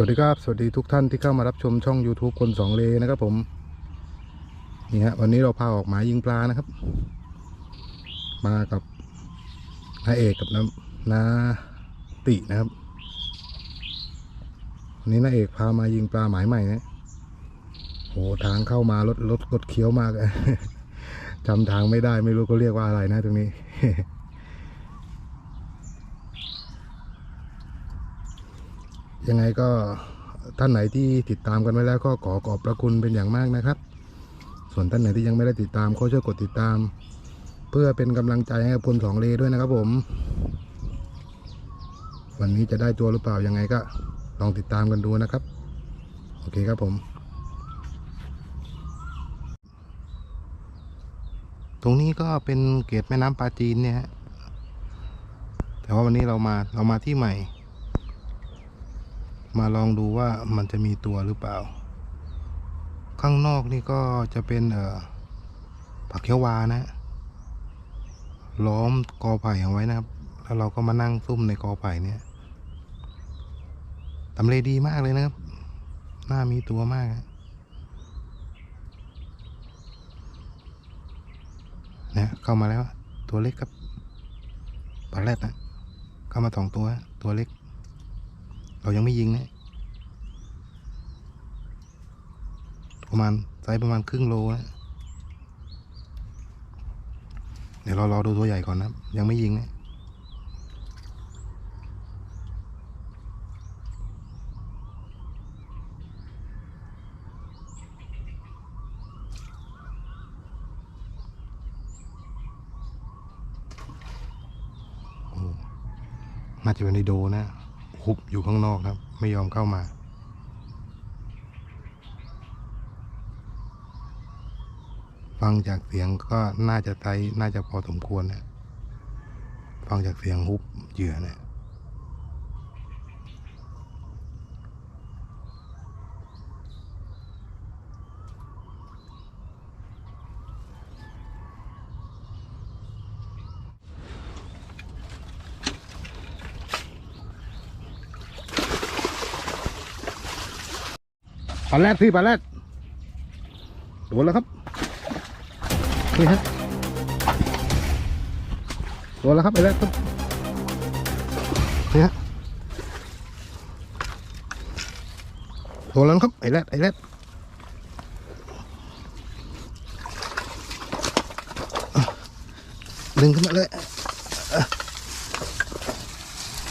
วัสดีครับ สวัสดีทุกท่านที่เข้ามารับชมช่อง YouTube คนสองเลนะครับผมนี่ฮะวันนี้เราพาออกหมายยิงปลานะครับ มากับนาเอกกับน้ำนาตินะครับวันนี้นาเอกพามายิงปลาหมายใหม่นะโหทางเข้ามารถรถรถเคี้ยวมากจำทางไม่ได้ไม่รู้เขาเรียกว่าอะไรนะตรงนี้ ยังไงก็ท่านไหนที่ติดตามกันไว้แล้วก็ขอขอบพระคุณเป็นอย่างมากนะครับ ส่วนท่านไหนที่ยังไม่ได้ติดตามก็ช่วยกดติดตาม เพื่อเป็นกำลังใจให้กับคนสองเลด้วยนะครับผม วันนี้จะได้ตัวหรือเปล่ายังไงก็ลองติดตามกันดูนะครับ โอเคครับผมตรงนี้ก็เป็นเกตแม่น้ำปลาจีนเนี่ยฮะแต่ว่าวันนี้เรามาเรามาที่ใหม่ มาลองดูว่ามันจะมีตัวหรือเปล่า ข้างนอกนี่ก็จะเป็นเอ่อผักเขียววานะ ล้อมกอไผ่เอาไว้นะครับ แล้วเราก็มานั่งซุ่มในกอไผ่เนี่ยทำเลดีมากเลยนะครับ หน่ามีตัวมากอะนะเข้ามาแล้วตัวเล็กครับปลาแรดนะเข้ามาสองตัวตัวเล็ก เรายังไม่ยิงนะประมาณไซส์ประมาณครึ่งโลนะเดี๋ยวเรารอดูตัวใหญ่ก่อนนะยังไม่ยิงนะโอ้น่าจะเป็นไอโดนะุบอยู่ข้างนอกครับ ไม่ยอมเข้ามาฟังจากเสียงก็น่าจะไทน่าจะพอสมควรนะ ฟังจากเสียงฮุบเหยื่อเนี่ย ปลาแรดพี่ปลาแรดโดนแล้วครับนี่ฮะโดนแล้วครับไอ้แรดครับนี่ฮะโดนแล้วครับไอ้แรดไอ้แรดดึงขึ้นมาเลยอะ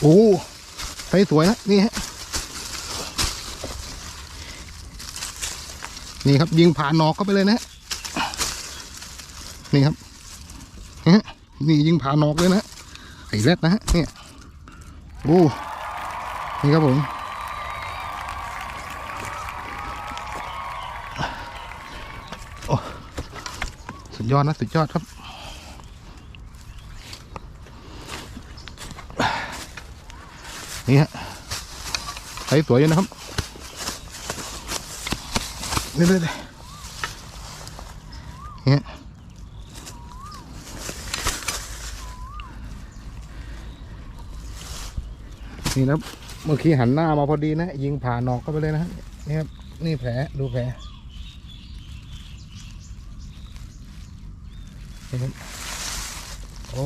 โอ้ไปสวยนะนี่ฮะ นี่ครับ ยิงผ่านนอกเข้าไปเลยนะนี่ครับนี่ยิงผ่านนอกเลยนะไอ้แรดนะฮะเนี่ยโอ้นี่ครับผมโอ้สุดยอดนะสุดยอดครับนี่ฮะใสสวยอยู่นะครับ นี่เลยเลยเนี่ยนี่นะเมื่อกี้หันหน้ามาพอดีนะ ยิงผ่านนอกเข้าไปเลยนะนี่ครับนี่แผลดูแผลโอ้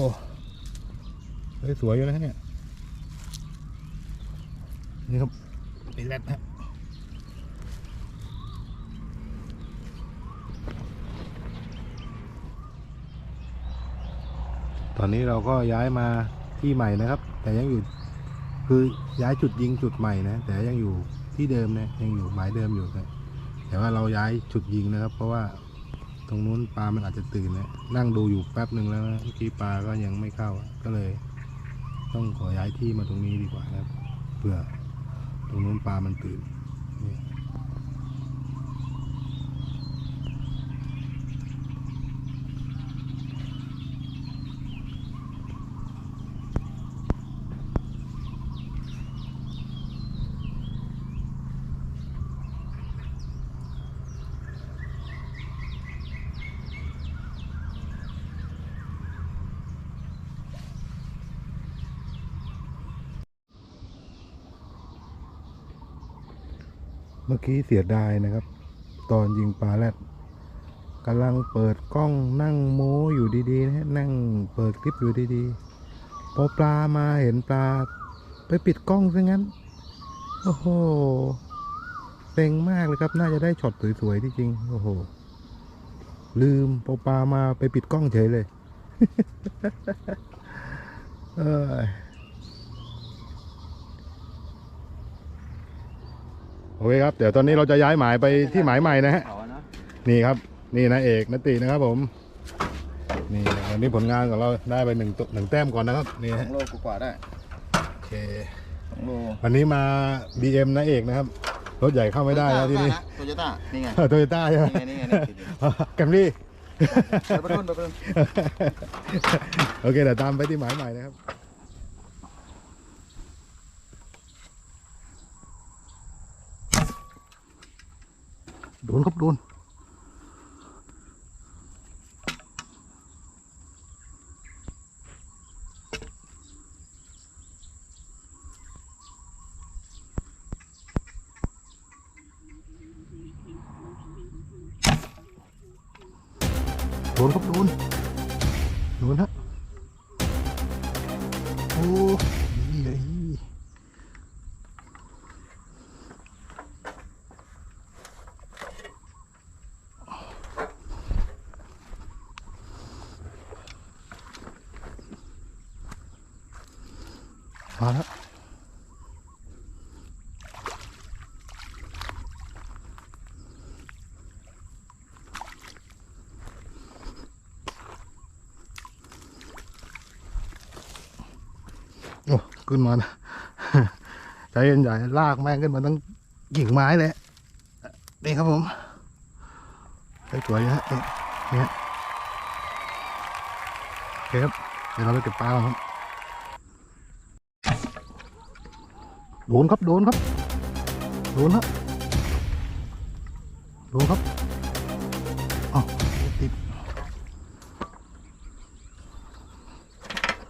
ยสวยอยู่นะเนี่ยนี่ครับเป็นแรดฮะ ตอนนี้เราก็ย้ายมาที่ใหม่นะครับ แต่ยังอยู่คือย้ายจุดยิงจุดใหม่นะ แต่ยังอยู่ที่เดิมนะยังอยู่หมายเดิมอยู่นะแต่ว่าเราย้ายจุดยิงนะครับ เพราะว่าตรงนู้นปลามันอาจจะตื่นนะนั่งดูอยู่แป๊บหนึ่งแล้วนะเมื่อกี้ปลาก็ยังไม่เข้าก็เลย ต้องขอย้ายที่มาตรงนี้ดีกว่านะครับเพื่อตรงนู้นปลามันตื่น น เมื่อกี้เสียดายนะครับ ตอนยิงปลาแรดกำลังเปิดกล้องนั่งโม้อยู่ดีๆนะนั่งเปิดคลิปอยู่ดีๆ พอปลามาเห็นปลา ไปปิดกล้องซะงั้น โอ้โหเซ็งมากเลยครับ น่าจะได้ช็อตสวยๆที่จริง โอ้โห ลืมพอปลามาไปปิดกล้องเฉยเลย เออ เคครับ เดี๋ยวตอนนี้เราจะย้ายหมายไปที่หมายใหม่นะฮะเขาอะเนาะนี่ครับ นี่นะเอกนตินะครับผม นี่วันนี้ผลงานของเราได้ไปหนึ่งตัวหนึ่งแต้มก่อนนะครับ นี่สอฮะงโลกว่าๆได้ โอเคสองโลวันนี้มา BM นะเอกนะครับ รถใหญ่เข้าไม่ได้แล้วที่นี่โตโยต้า นี่ไงโตโยต้าใช่ไหมนี่ไงนี่ไงนี่ไงแกมรี่ไปประทุนไปประทุนโอเคเดี๋ยวตามไปที่หมายใหม่นะครับ นครับโดนโดนครับโดนโดนฮะโอ้ มาแล้วโอ้ขึ้นมานะใจเย็นใหญ่ลากแม่งขึ้นมาตั้งกิ่งไม้เลยนี่ครับผมสวยๆนะฮะนี่นี่ฮะโอเคครับเดี๋ยวเราไปเก็บปลาครับ ดนครับโดนครับโดนแล้วโดนครับอ้าวติด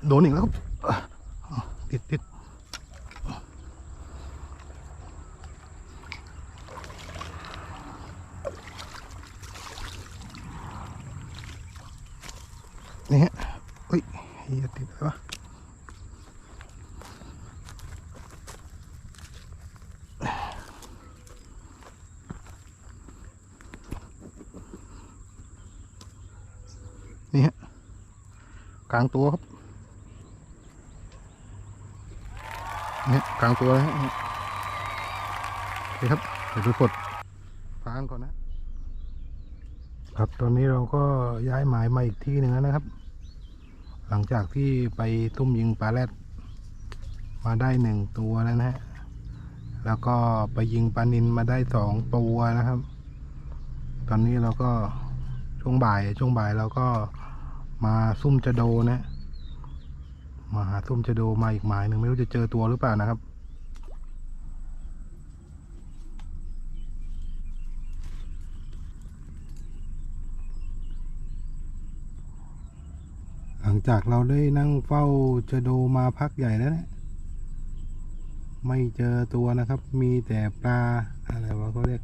โดนอีกแล้วครับอ้าวติดติดนี่ฮะอุ้ยเฮียติดอะไรวะ กลางตัวครับเนี่ยกลางตัวเลยฮะนี่ครับเดี๋ยวไปกดฟางก่อนนะ ครับตอนนี้เราก็ย้ายหมายมาอีกที่หนึ่งแล้วนะครับ หลังจากที่ไปตุ้มยิงปลาแรดมาได้หนึ่งตัวแล้วนะฮะแล้วก็ไปยิงปลานินมาได้สองตัวนะครับ ตอนนี้เราก็ช่วงบ่ายช่วงบ่ายเราก็ มาซุ่มจะโดนะมาหาซุ่มจะโดมาอีกหมายหนึ่งไม่รู้จะเจอตัวหรือเปล่านะครับ หลังจากเราได้นั่งเฝ้าจอโดมาพักใหญ่แล้วนะไม่เจอตัวนะครับ มีแต่ปลาอะไรวะเขาเรียก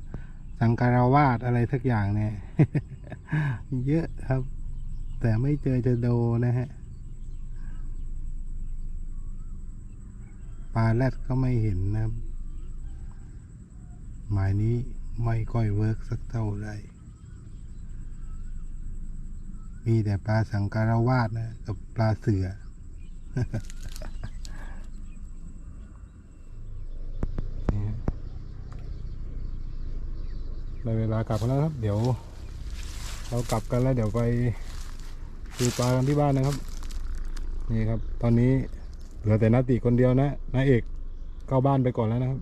สังการาวาดอะไรสักอย่างเนี่ย เยอะครับ แต่ไม่เจอเจอโดนะฮะ ปลาแรดก็ไม่เห็นนะครับหมายนี้ไม่ค่อยเวิร์กสักเท่าไหร่มีแต่ปลาสังการวาดนะ กับปลาเสือนี่ฮะได้เวลากลับกันแล้วครับ เดี๋ยว เรากลับกันแล้วเดี๋ยวไป ดูปลากันที่บ้านนะครับ นี่ครับ ตอนนี้เหลือแต่นาติคนเดียวนะนาเอกเข้าบ้านไปก่อนแล้วนะครับ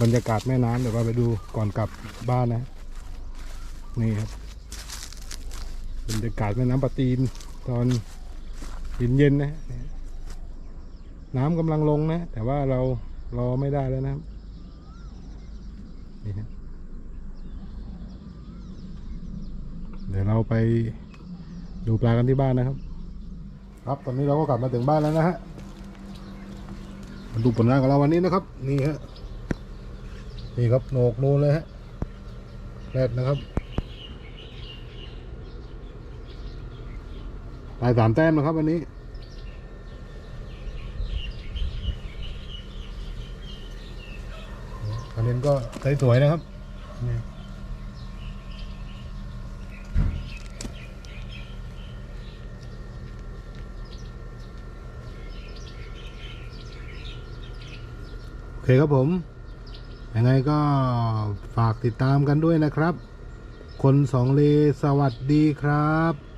บรรยากาศแม่น้ำเดี๋ยวเราไปดูก่อนกลับบ้านนะ นี่ครับ บรรยากาศแม่น้ำปะตีน ตอนเย็นๆนะ น้ำกำลังลงนะ แต่ว่าเรารอไม่ได้แล้วนะครับนี่ฮะเดี๋ยวเราไปดูปลากันที่บ้านนะครับ ครับตอนนี้เราก็กลับมาถึงบ้านแล้วนะฮะมาดูผลงานของเราวันนี้นะครับ นี่ฮะนี่ครับโหนกนูนเลยฮะแรดนะครับได้สามแต้มนะครับวันนี้อันนี้ก็สวยๆนะครับ เคครับผม ยังไงก็ฝากติดตามกันด้วยนะครับ คนสองเลสวัสดีครับ